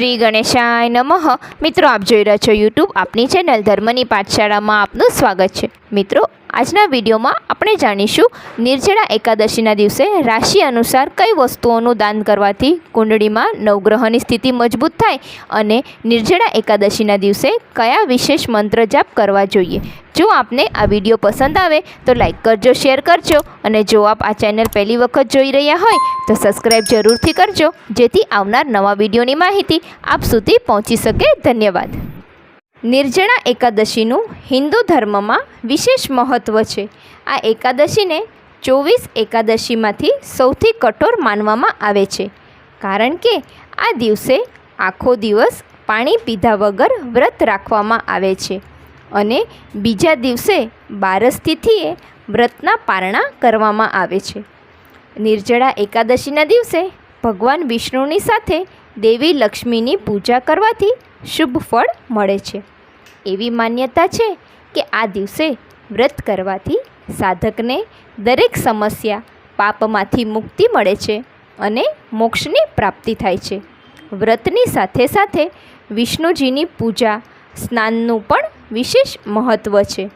શ્રી ગણેશાય નમઃ. મિત્રો, આપ જોઈ રહ્યા છો યુટ્યુબ આપની ચેનલ ધર્મની પાઠશાળામાં આપનું સ્વાગત છે. મિત્રો આજના વિડીયોમાં આપણે જાણીશું, નિર્જળા એકાદશીના દિવસે રાશિ અનુસાર કઈ વસ્તુઓનું દાન કરવાથી કુંડળીમાં નવગ્રહની સ્થિતિ મજબૂત થાય અને નિર્જળા એકાદશીના દિવસે કયા વિશેષ મંત્ર જાપ કરવા જોઈએ. જો આપને આ વીડિયો પસંદ આવે, તો લાઈક કરજો, શેર કરજો અને જો આપ આ ચેનલ પહેલી વખત જોઈ રહ્યા હોય, તો સબસ્ક્રાઈબ જરૂરથી કરજો, જેથી આવનાર નવા વિડીયોની માહિતી આપ સુધી પહોંચી શકે. ધન્યવાદ. નિર્જળા એકાદશીનું હિન્દુ ધર્મમાં વિશેષ મહત્ત્વ છે. આ એકાદશીને ચોવીસ એકાદશીમાંથી સૌથી કઠોર માનવામાં આવે છે. કારણ કે આ દિવસે આખો દિવસ પાણી પીધા વગર વ્રત રાખવામાં આવે છે અને બીજા દિવસે બારસ તિથિએ વ્રતના પારણા કરવામાં આવે છે. નિર્જળા એકાદશીના દિવસે ભગવાન વિષ્ણુની સાથે દેવી લક્ષ્મીની પૂજા કરવાથી શુભ ફળ મળે છે. એવી માન્યતા છે કે આ દિવસે વ્રત કરવાથી સાધકને દરેક સમસ્યા પાપમાંથી મુક્તિ મળે છે અને મોક્ષની પ્રાપ્તિ થાય છે. વ્રતની સાથે સાથે વિષ્ણુજીની પૂજા, સ્નાનનું પણ વિશેષ મહત્ત્વ છે.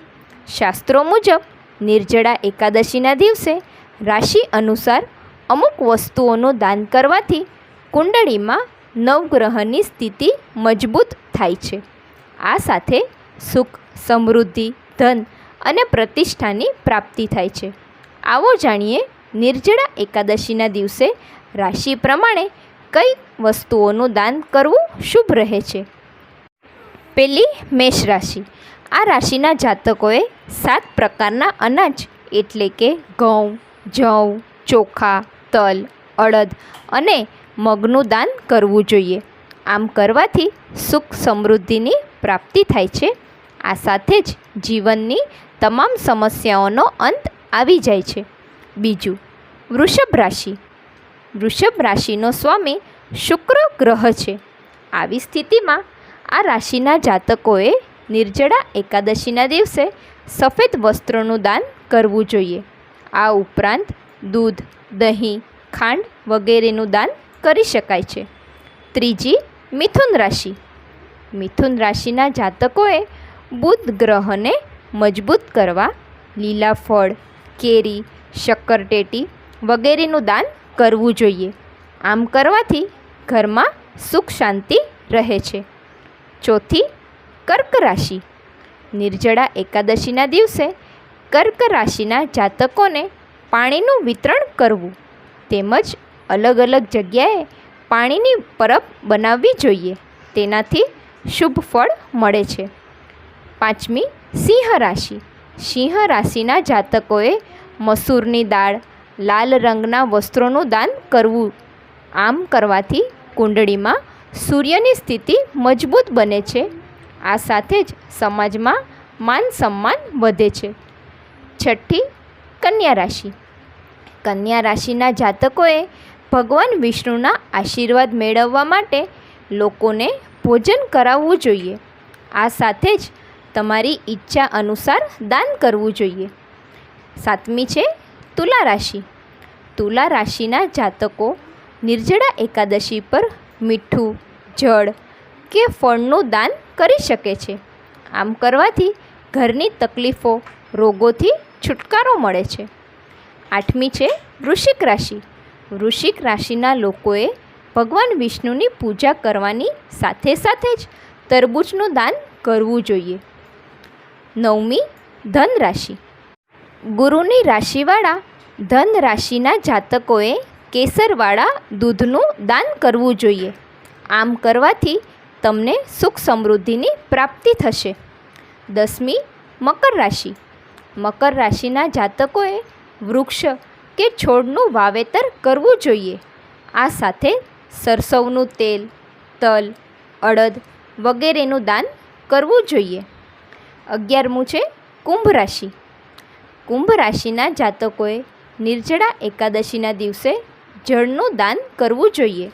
શાસ્ત્રો મુજબ, નિર્જળા એકાદશીના દિવસે રાશિ અનુસાર અમુક વસ્તુઓનું દાન કરવાથી કુંડળીમાં નવગ્રહની સ્થિતિ મજબૂત થાય છે. આ સાથે સુખ, સમૃદ્ધિ, ધન અને પ્રતિષ્ઠાની પ્રાપ્તિ થાય છે. આવો જાણીએ નિર્જળા એકાદશીના દિવસે રાશિ પ્રમાણે કઈ વસ્તુઓનું દાન કરવું શુભ રહે છે? પહેલી, મેષ રાશિ. આ રાશિના જાતકોએ સાત પ્રકારના અનાજ એટલે કે ઘઉં, જવ, ચોખા, તલ, અડદ અને મગનું દાન કરવું જોઈએ. આમ કરવાથી સુખ સમૃદ્ધિની પ્રાપ્તિ થાય છે. આ સાથે જ જીવનની તમામ સમસ્યાઓનો અંત આવી જાય છે. બીજું, વૃષભ રાશિ. વૃષભ રાશિનો સ્વામી શુક્ર ગ્રહ છે. આવી સ્થિતિમાં આ રાશિના જાતકોએ નિર્જળા એકાદશીના દિવસે સફેદ વસ્ત્રોનું દાન કરવું જોઈએ. આ ઉપરાંત દૂધ, દહીં, ખાંડ વગેરેનું દાન કરી શકાય છે. ત્રીજી, મિથુન રાશિ. મિથુન રાશિના જાતકોએ બુધ ગ્રહને મજબૂત કરવા લીલા ફળ, કેરી શક્કરટેટી વગેરેનું દાન કરવું જોઈએ. આમ કરવાથી ઘરમાં સુખ શાંતિ રહે છે. ચોથી, કર્ક રાશિ. નિર્જળા એકાદશીના દિવસે કર્ક રાશિના જાતકોને પાણીનું વિતરણ કરવું તેમજ અલગ અલગ જગ્યાએ પાણીની પરબ બનાવવી જોઈએ. તેનાથી શુભ ફળ મળે છે. પાંચમી, સિંહ રાશિ. સિંહ રાશિના જાતકોએ મસૂરની દાળ, લાલ રંગના વસ્ત્રોનું દાન કરવું. આમ કરવાથી કુંડળીમાં સૂર્યની સ્થિતિ મજબૂત બને છે. આ સાથે જ સમાજમાં માન સન્માન વધે છે. છઠ્ઠી, કન્યા રાશિ. કન્યા રાશિના જાતકોએ ભગવાન વિષ્ણુના આશીર્વાદ મેળવવા માટે લોકોને ભોજન કરાવવું જોઈએ. આ સાથે જ તમારી ઈચ્છા અનુસાર દાન કરવું જોઈએ. સાતમી છે, તુલા રાશિ. તુલા રાશિના જાતકો નિર્જળા એકાદશી પર મીઠું, જળ કે ફળનું દાન કરી શકે છે. આમ કરવાથી ઘરની તકલીફો, રોગોથી છુટકારો મળે છે. આઠમી છે, વૃશ્ચિક રાશિ. વૃશ્ચિક રાશિના લોકોએ ભગવાન વિષ્ણુની પૂજા કરવાની સાથે સાથે જ તરબૂચનું દાન કરવું જોઈએ. નવમી ધન રાશિ ગુરુની રાશિવાળા ધન રાશિના જાતકોએ કેસરવાળા દૂધનું દાન કરવું જોઈએ. આમ કરવાથી તમને સુખ સમૃદ્ધિની પ્રાપ્તિ થશે. દસમી, મકર રાશિ. મકર રાશિના જાતકોએ વૃક્ષ કે છોડનું વાવેતર કરવું જોઈએ. આ સાથે સરસવનું તેલ, તલ, અડદ વગેરેનું દાન કરવું જોઈએ. અગિયારમું છે કુંભ રાશિ. કુંભ રાશિના જાતકોએ નિર્જળા એકાદશીના દિવસે જળનું દાન કરવું જોઈએ.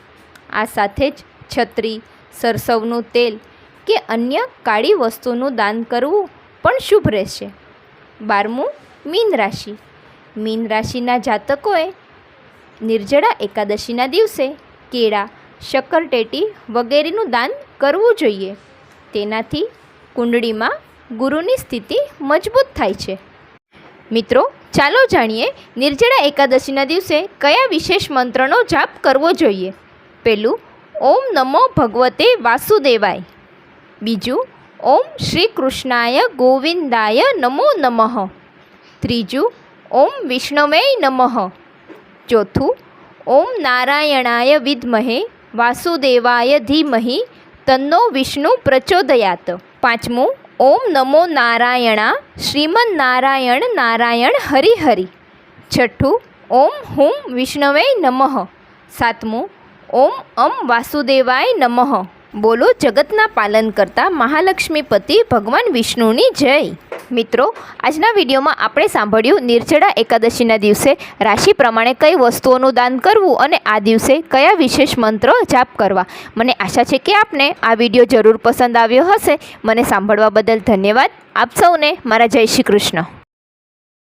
આ સાથે જ છત્રી, સરસવનું તેલ કે અન્ય કાળી વસ્તુનું દાન કરવું પણ શુભ રહેશે. બારમું મીન રાશિ. મીન રાશિના જાતકોએ નિર્જળા એકાદશીના દિવસે કેળા શક્કરટેટી વગેરેનું દાન કરવું જોઈએ. તેનાથી કુંડળીમાં ગુરુની સ્થિતિ મજબૂત થાય છે. મિત્રો, ચાલો જાણીએ નિર્જળા એકાદશીના દિવસે કયા વિશેષ મંત્રનો જાપ કરવો જોઈએ. પહેલું, ઓમ નમો ભગવતે વાસુદેવાય. બીજું, ઓમ શ્રી કૃષ્ણાય ગોવિંદાય નમો નમઃ. ત્રીજું ઓમ વિષ્ણવે નમઃ. ચોથું, ઓમ નારાયણાય વિદ્મહે, વાસુદેવાય ધીમહિ, તન્નો વિષ્ણુ પ્રચોદયાત. પાંચમું, ઓમ નમો નારાયણા શ્રીમન નારાયણ નારાયણ હરિહરિ. છઠ્ઠું, ઓમ હુમ વિષ્ણવે નમઃ. સાતમું, ઓમ અમ વાસુદેવાય નમઃ. બોલો જગતના પાલન કરતા મહાલક્ષ્મીપતિ ભગવાન વિષ્ણુની જય. મિત્રો, આજના વિડીયોમાં આપણે સાંભળ્યું નિર્જળા એકાદશીના દિવસે રાશિ પ્રમાણે કઈ વસ્તુઓનું દાન કરવું અને આ દિવસે કયા વિશેષ મંત્રો જાપ કરવા. મને આશા છે કે આપને આ વીડિયો જરૂર પસંદ આવ્યો હશે. મને સાંભળવા બદલ ધન્યવાદ. આપ સૌને મારા જય શ્રી કૃષ્ણ.